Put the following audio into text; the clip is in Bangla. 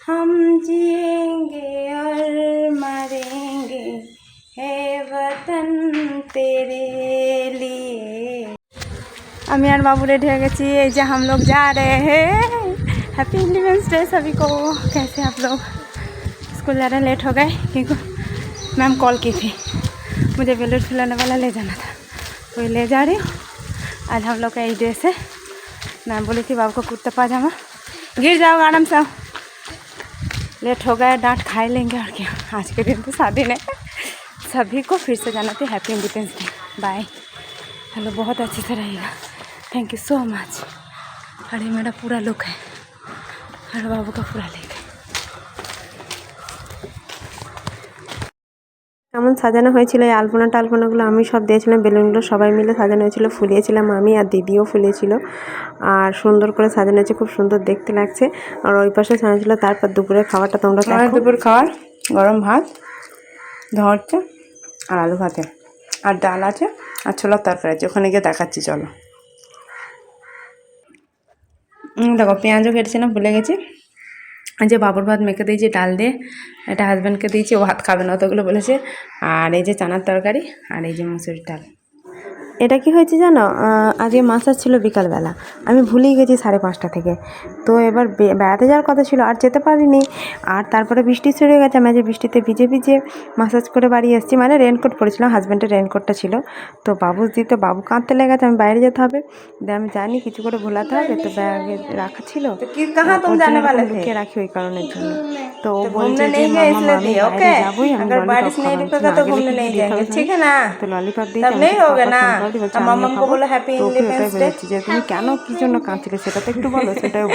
हम जिएंगे और मरेंगे है वतन तेरे लिए আমি আর বাবু रेडी हो गए ये जो हम लोग जा रहे हैं हैप्पी इंडिपेंडेंस डे सभी को कैसे आप लोग स्कूल ज़्यादा लेट हो गए क्योंकि मैम कॉल की थी मुझे बेलूर खिलाने वाला ले जाना था वही ले जा रही हूँ आज हम लोग का यही ड्रेस है मैम बोली थी बाबू को कुर्ता पाजामा गिर जाओगे आराम से आओ। लेट हो गया, डांट खाए लेंगे और क्या। आज के दिन तो शादी नहीं। सभी को फिर से जाना थे। Happy independence day bye hello, बहुत अच्छे से रहेगा थैंक यू सो मच अरे, मेरा पूरा लुक है। अरे बाबू का पूरा लुक है কেমন সাজানো হয়েছিল এই আলপনা টালপনাগুলো আমি সব দিয়েছিলাম বেলুনগুলো সবাই মিলে সাজানো হয়েছিল ফুলিয়েছিলাম আমি আর দিদিও ফুলিয়েছিল। আর সুন্দর করে সাজানো হয়েছে খুব সুন্দর দেখতে লাগছে। আর ওই পাশে সাজানো ছিল তারপর দুপুরের খাবারটা তোমরা দুপুর খাওয়ার গরম ভাত ধরছে আর আলু ভাতে। আর ডাল আছে আর ছোলার তরকারি আছে ওখানে গিয়ে দেখাচ্ছি চলো। দেখো পেঁয়াজও কেটেছিলাম ভুলে গেছি। যে বাবুর ভাত মেখে দিয়েছি, ডাল দিয়ে, এটা হাজব্যান্ডকে দিয়েছি, ও ভাত খাবে না, অতগুলো বলেছে। আর এই যে চানার তরকারি, আর এই যে মুসুরির ডাল। এটা কি হয়েছে জানো? আজকে মাছ ছিল বিকালবেলা। আমি ভুলেই গেছি সাড়ে পাঁচটা থেকে। তো এবার বেড়াতে যাওয়ার কথা ছিল আর যেতে পারিনি। আর তারপরে বৃষ্টি ছড়িয়ে গেছে আমি আজকে বৃষ্টিতে ভিজে ভিজে মাসাজ করে বাড়ি এসেছি। মানে রেনকোট পরেছিলাম হাজব্যান্ডের রেনকোটটা ছিল। তো বাবু দিতে বাবু কাঁদতে লেগেছে আমি বাইরে যেতে হবে। দিয়ে আমি জানি কিছু করে ভোলাতে হবে তো ব্যাগে রাখা ছিল। রাখি ওই কারণের জন্য। तो বলছে घूमने যে नहीं गए মামা इसलिए আমি दिए বাইরে ओके যাবোই আমি अगर ললিপপ बारिश नहीं খাবো। रुकेगा तो আগে घूमने লিখে नहीं দিতে जाएंगे হবে ठीक है ना তো ললিপপ দিয়ে तब नहीं होगा ना अब বলছে मामा আমিও को খাবো बोलो हैप्पी তো ওকে ওটাই इंडिपेंडेंस डे বোঝাচ্ছি যে তুমি কেন কি জন্য কাঁদছিলে সেটা তো একটু বলো সেটাও